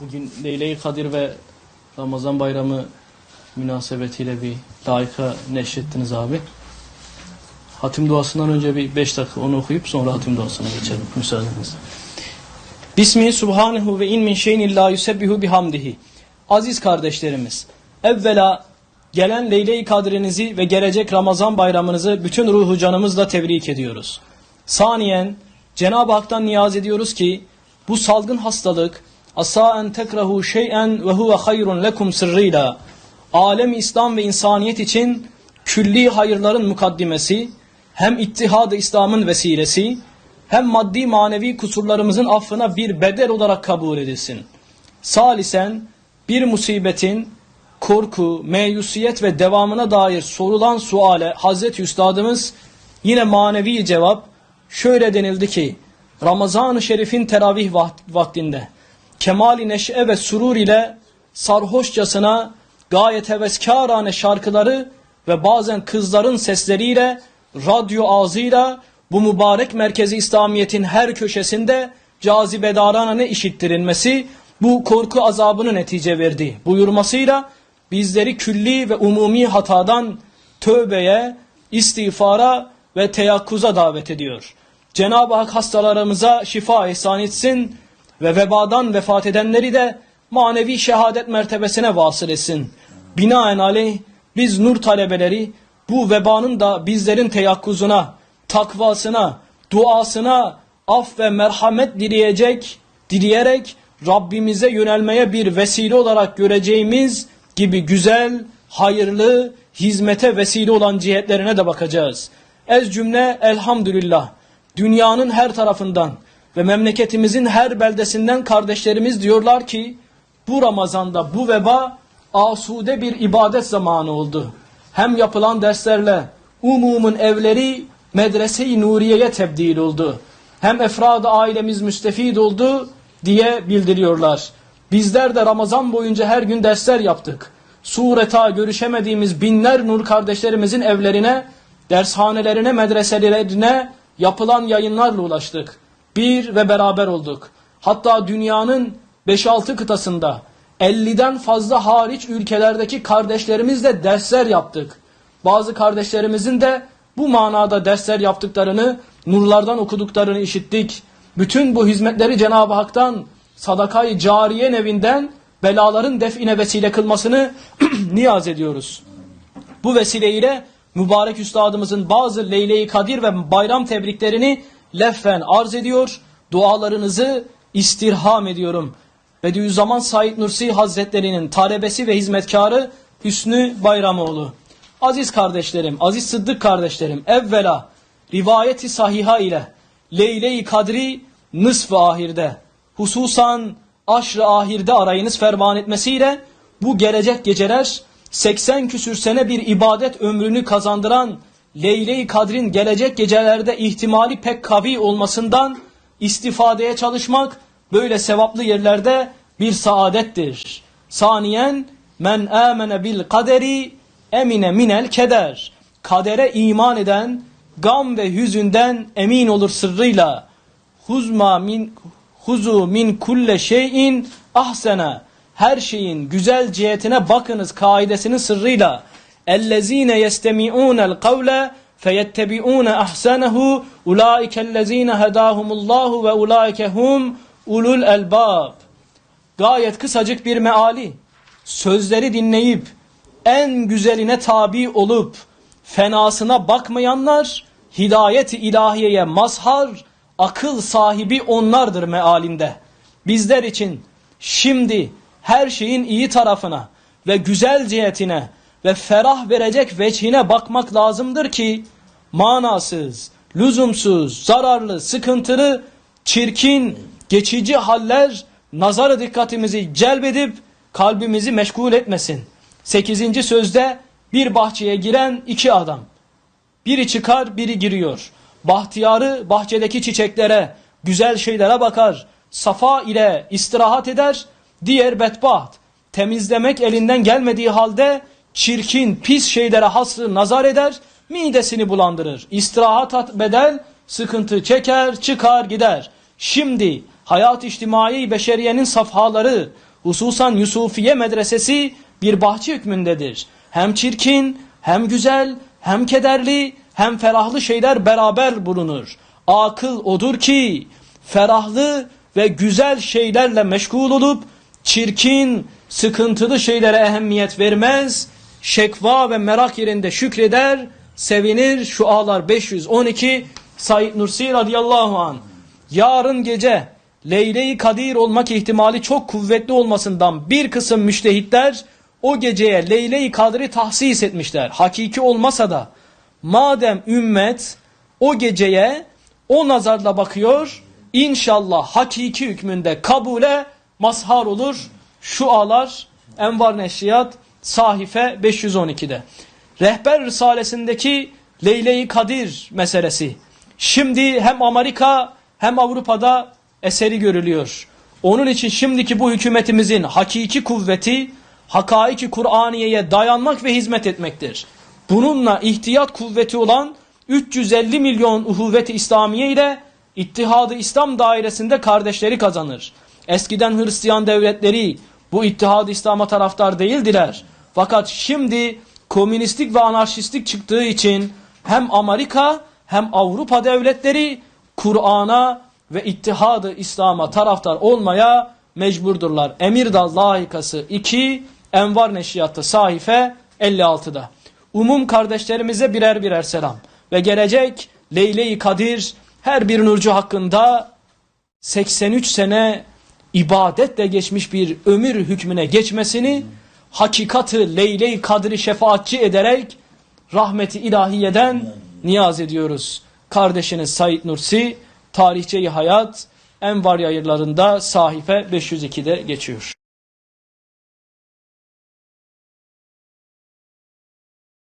Bugün Leyle-i Kadir ve Ramazan bayramı münasebetiyle bir layıka neşrettiniz abi. Hatim duasından önce bir 5 dakika onu okuyup sonra hatim duasına geçelim müsaadenizle. Bismi subhanehu ve in min şeyin illa yusebbihu bihamdihi. Aziz kardeşlerimiz, evvela gelen Leyle-i Kadrinizi ve gelecek Ramazan bayramınızı bütün ruhu canımızla tebrik ediyoruz. Saniyen Cenab-ı Hak'tan niyaz ediyoruz ki bu salgın hastalık asa en tekrahu şey'en ve huve hayrun lekum sırrıyla alem İslam ve insaniyet için külli hayırların mukaddimesi hem ittihad-ı İslam'ın vesilesi hem maddi manevi kusurlarımızın affına bir bedel olarak kabul edilsin. Salisen bir musibetin korku, meyusiyet ve devamına dair sorulan suale Hazreti Üstadımız yine manevi cevap şöyle denildi ki Ramazan-ı Şerif'in teravih vaktinde kemali neşe ve surur ile sarhoşçasına gayet heveskârane şarkıları ve bazen kızların sesleriyle radyo ağzıyla bu mübarek merkezi İslamiyet'in her köşesinde cazibedarana ne işittirilmesi bu korku azabını netice verdi buyurmasıyla bizleri külli ve umumi hatadan tövbeye, istiğfara ve teyakkuza davet ediyor. Cenab-ı Hak hastalarımıza şifa ihsan etsin ve vebadan vefat edenleri de manevi şehadet mertebesine vasıl etsin. Binaenaleyh biz nur talebeleri bu vebanın da bizlerin teyakkuzuna, takvasına, duasına af ve merhamet dileyecek, dileyerek Rabbimize yönelmeye bir vesile olarak göreceğimiz gibi güzel, hayırlı, hizmete vesile olan cihetlerine de bakacağız. Ez cümle elhamdülillah dünyanın her tarafından ve memleketimizin her beldesinden kardeşlerimiz diyorlar ki bu Ramazan'da bu veba asude bir ibadet zamanı oldu. Hem yapılan derslerle umumun evleri medrese-i nuriyeye tebdil oldu. Hem efradı ailemiz müstefid oldu diye bildiriyorlar. Bizler de Ramazan boyunca her gün dersler yaptık. Sureta görüşemediğimiz binler nur kardeşlerimizin evlerine, dershanelerine, medreselerine yapılan yayınlarla ulaştık. Bir ve beraber olduk. Hatta dünyanın 5-6 kıtasında 50'den fazla hariç ülkelerdeki kardeşlerimizle dersler yaptık. Bazı kardeşlerimizin de bu manada dersler yaptıklarını, nurlardan okuduklarını işittik. Bütün bu hizmetleri Cenab-ı Hak'tan sadakayı cariye nevinden belaların define vesile kılmasını niyaz ediyoruz. Bu vesileyle mübarek üstadımızın bazı Leyle-i Kadir ve bayram tebriklerini leffen arz ediyor. Dualarınızı istirham ediyorum. Bediüzzaman Said Nursi Hazretlerinin talebesi ve hizmetkarı Hüsnü Bayramoğlu. Aziz kardeşlerim, aziz sıddık kardeşlerim, evvela rivayeti sahiha ile Leyle-i Kadri nısf-ı ahirde, hususan aşr-ı ahirde arayınız ferman etmesiyle bu gelecek geceler 80 küsür sene bir ibadet ömrünü kazandıran Leyle-i Kadr'in gelecek gecelerde ihtimali pek kavi olmasından istifadeye çalışmak böyle sevaplı yerlerde bir saadettir. Saniyen men amene bil kaderi emine minel keder. Kadere iman eden gam ve hüzünden emin olur sırrıyla. Huzma min huzu min kulle şeyin ahsena. Her şeyin güzel cihetine bakınız kaidesinin sırrıyla. Ellezine yestemi'unel kavle feyettebi'une ahsenehu ulaikellezine hedahumullahu ve ulaike hum ulul elbab. Gayet kısacık bir meali. Sözleri dinleyip en güzeline tabi olup fenasına bakmayanlar hidayet-i ilahiyeye mazhar, akıl sahibi onlardır mealinde. Bizler için şimdi her şeyin iyi tarafına ve güzel cihetine ve ferah verecek veçhine bakmak lazımdır ki manasız, lüzumsuz, zararlı, sıkıntılı, çirkin, geçici haller nazarı dikkatimizi celbedip kalbimizi meşgul etmesin. Sekizinci sözde bir bahçeye giren iki adam. Biri çıkar, biri giriyor. Bahtiyarı bahçedeki çiçeklere, güzel şeylere bakar. Safa ile istirahat eder. Diğer bedbaht, temizlemek elinden gelmediği halde çirkin, pis şeylere hasrı nazar eder. Midesini bulandırır. İstirahat bedel, sıkıntı çeker, çıkar gider. Şimdi hayat içtimai beşeriyenin safhaları, hususan Yusufiye medresesi bir bahçe hükmündedir. Hem çirkin, hem güzel, hem kederli, hem ferahlı şeyler beraber bulunur. Akıl odur ki ferahlı ve güzel şeylerle meşgul olup çirkin, sıkıntılı şeylere ehemmiyet vermez, şekva ve merak yerinde şükreder, sevinir. Şualar 512 Said Nursi radıyallahu an. Yarın gece Leyle-i Kadir olmak ihtimali çok kuvvetli olmasından bir kısım müştehitler o geceye Leyle-i Kadir'i tahsis etmişler. Hakiki olmasa da madem ümmet o geceye o nazarla bakıyor inşallah hakiki hükmünde kabule mazhar olur. Şualar Envar Neşriyat sahife 512'de. Rehber Risalesindeki Leyle-i Kadir meselesi. Şimdi hem Amerika hem Avrupa'da eseri görülüyor. Onun için şimdiki bu hükümetimizin hakiki kuvveti hakaiki Kur'aniye'ye dayanmak ve hizmet etmektir. Bununla ihtiyat kuvveti olan 350 milyon uhuvvet-i İslamiye ile İttihadı İslam dairesinde kardeşleri kazanır. Eskiden Hristiyan devletleri bu İttihad-ı İslam'a taraftar değildiler. Fakat şimdi komünistlik ve anarşistlik çıktığı için hem Amerika hem Avrupa devletleri Kur'an'a ve İttihad-ı İslam'a taraftar olmaya mecburdurlar. Emirdağ layıkası 2 Envar Neşriyatı sahife 56'da. Umum kardeşlerimize birer birer selam. Ve gelecek Leyle-i Kadir her bir nurcu hakkında 83 sene ibadetle geçmiş bir ömür hükmüne geçmesini hakikatı Leyle-i Kadri şefaatçi ederek rahmeti ilahiyeden niyaz ediyoruz. Kardeşiniz Said Nursi tarihçeyi hayat Envar yayırlarında sahife 502'de geçiyor.